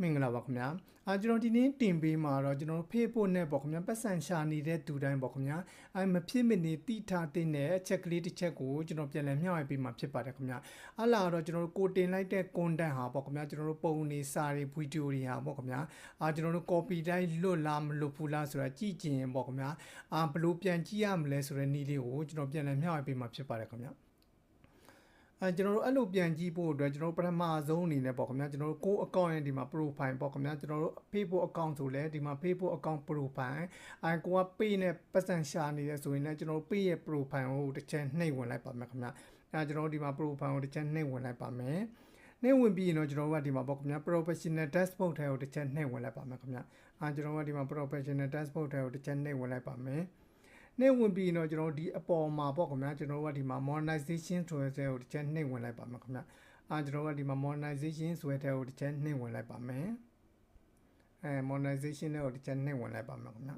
မင်္ဂလာပါခင်ဗျာအာကျွန်တော်ဒီနေ့တင်ပေးမှာတော့ကျွန်တော် Facebook နဲ့ပေါ့ခင်ဗျာပတ်စံရှာနေတဲ့သူတိုင်းပေါ့ခင်ဗျာအဲမဖြစ်မနေတိထားတဲ့အချက်ကလေးတစ်ချက်ကိုကျွန်တော်ပြန်လည်မျှဝေပေးမှာဖြစ်ပါတယ်ခင်ဗျာအလားတော့ကျွန်တော်တို့ကိုတင်လိုက်တဲ့ content ဟာပေါ့ခင်ဗျာကျွန်တော်တို့ပုံနေစာတွေဗီဒီယိုတွေဟာပေါ့ခင်ဗျာအာကျွန်တော်တို့ copy တိုင်းလွတ်လားမလွတ်ဘူးလားဆိုတာကြည့်ကျင်ရင်ပေါ့ခင်ဗျာအာဘယ်လိုပြန်ကြည့်ရမလဲဆိုတဲ့နည်းလေးကိုကျွန်တော်ပြန်လည်မျှဝေပေးမှာဖြစ်ပါတယ်ခင်ဗျာ အဲကျွန်တော်တို့အဲ့လိုပြန်ကြည့်ဖို့အတွက်ကျွန်တော်တို့ပထမဆုံးအနေနဲ့ပေါ့ခင်ဗျာကျွန်တော်တို့ကို account ရဲ့ဒီမှာ profile ပေါ့ခင်ဗျာကျွန်တော်တို့ Facebook account ဆိုလဲဒီမှာ Facebook account profile အဲကိုက page နဲ့ပတ်စံရှာနေတယ်ဆိုရင်လည်းကျွန်တော်တို့ page ရဲ့ profile ကိုတစ်ချက်နှိပ်ဝင်လိုက်ပါမယ်ခင်ဗျာအဲကျွန်တော်တို့ဒီမှာ profile ကိုတစ်ချက်နှိပ်ဝင်လိုက်ပါမယ်နှိပ်ဝင်ပြီးရင်တော့ကျွန်တော်တို့ကဒီမှာပေါ့ခင်ဗျာ professional dashboard ထဲကိုတစ်ချက်နှိပ်ဝင်လိုက်ပါမယ်ခင်ဗျာအဲကျွန်တော်ကဒီမှာ professional dashboard ထဲကိုတစ်ချက်နှိပ်ဝင်လိုက်ပါမယ် နှိပ်ဝင်ပြီးရင်တော့ကျွန်တော်တို့ဒီအပေါ်မှာပေါ့ခင်ဗျာကျွန်တော်တို့ကဒီမှာ monetization ဆိုတဲ့ကိုတစ်ချက်နှိပ်ဝင်လိုက်ပါမယ်ခင်ဗျာအာကျွန်တော်တို့ကဒီမှာ monetization ဆိုတဲ့ကိုတစ်ချက်နှိပ်ဝင်လိုက်ပါမယ်အဲ monetization နဲ့ကိုတစ်ချက်နှိပ်ဝင်လိုက်ပါမယ်ခင်ဗျာ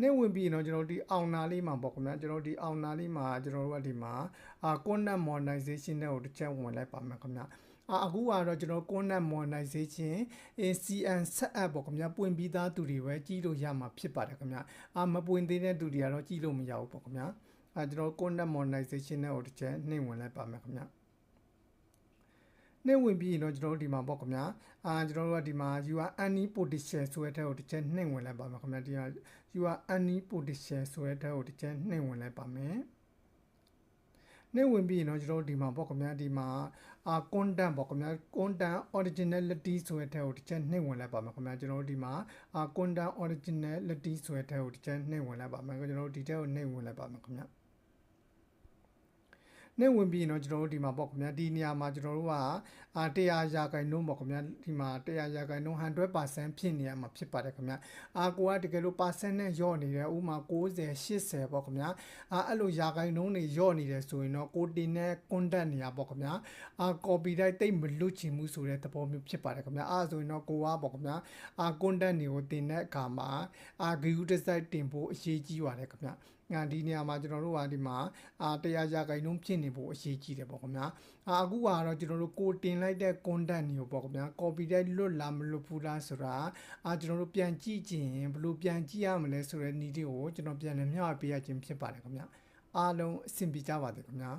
နှိပ်ဝင်ပြီးရင်တော့ကျွန်တော်တို့ဒီအောင်နာလေးမှာပေါ့ခင်ဗျာကျွန်တော်တို့ဒီအောင်နာလေးမှာကျွန်တော်တို့ကဒီမှာအာ content monetization နဲ့ကိုတစ်ချက်ဝင်လိုက်ပါမယ်ခင်ဗျာ အာအခုကတော့ကျွန်တော် content monetization ACN set up ပေါ့ခင်ဗျာပွင့်ပြီးသားသူတွေပဲကြီးလို့ရမှာဖြစ်ပါတယ်ခင်ဗျာအာမပွင့်သေးတဲ့သူတွေကတော့ကြီးလို့မရဘူးပေါ့ခင်ဗျာအာကျွန်တော် content monetization နဲ့ကိုတစ်ချက်နှိပ်ဝင်လိုက်ပါမယ်ခင်ဗျာနှိပ်ဝင်ပြီးရင်တော့ကျွန်တော်တို့ဒီမှာပေါ့ခင်ဗျာအာကျွန်တော်တို့ကဒီမှာ you are any potential ဆိုတဲ့ကိုတစ်ချက်နှိပ်ဝင်လိုက်ပါမယ်ခင်ဗျာဒီက you are any potential ဆိုတဲ့ကိုတစ်ချက်နှိပ်ဝင်လိုက်ပါမယ် နေဝင်ပြီးရင်တော့ကျွန်တော်တို့ဒီမှာပေါ့ခင်ဗျာဒီမှာအာ content ပေါ့ခင်ဗျာ content originality ဆိုတဲ့ထဲကိုတစ်ချက်နှိပ်ဝင်လိုက်ပါမယ်ခင်ဗျာကျွန်တော်တို့ဒီမှာအာ content originality ဆိုတဲ့ထဲကိုတစ်ချက်နှိပ်ဝင်လိုက်ပါမယ်ကျွန်တော်တို့ဒီထဲကိုနှိပ်ဝင်လိုက်ပါမယ်ခင်ဗျာ နဲ့ဝင်ပြီးရင်တော့ကျွန်တော်တို့ဒီမှာပေါ့ခင်ဗျာဒီနေရာမှာကျွန်တော်တို့ကအာ100ရာခိုင်နှုန်းပေါ့ခင်ဗျာဒီမှာ100ရာခိုင်နှုန်း100%ဖြစ်နေရမှာဖြစ်ပါတယ်ခင်ဗျာအာကိုကတကယ်လို့ percent နဲ့ညော့နေတယ်ဥမာ90 80ပေါ့ခင်ဗျာအာအဲ့လိုရာခိုင်နှုန်းတွေညော့နေတယ်ဆိုရင်တော့ကိုတင်တဲ့ content နေရာပေါ့ခင်ဗျာအာ copyright တိတ်မလွတ်ချင်ဘူးဆိုတဲ့သဘောမျိုးဖြစ်ပါတယ်ခင်ဗျာအဲ့ဆိုရင်တော့ကိုကပေါ့ခင်ဗျာအာ content တွေကိုတင်တဲ့အခါမှာအာ view design တင်ဖို့အရေးကြီးပါတယ်ခင်ဗျာငါ ဒီနေရာမှာကျွန်တော်တို့ကဒီမှာအာတရားရာခိုင်နှုန်းဖြစ်နေဖို့အရေးကြီးတယ်ပေါ့ခင်ဗျာအာအခုကတော့ကျွန်တော်တို့ကိုတင်လိုက်တဲ့ content တွေကိုပေါ့ခင်ဗျာ copyright လွတ်လားမလွတ်ဘူးလားဆိုတာအာကျွန်တော်တို့ပြန်ကြည့်ခြင်းဘယ်လိုပြန်ကြည့်ရမလဲဆိုတဲ့နည်းတွေကိုကျွန်တော်ပြန်လည်မျှဝေပေးရခြင်းဖြစ်ပါတယ်ခင်ဗျာအားလုံးအဆင်ပြေကြပါစေခင်ဗျာ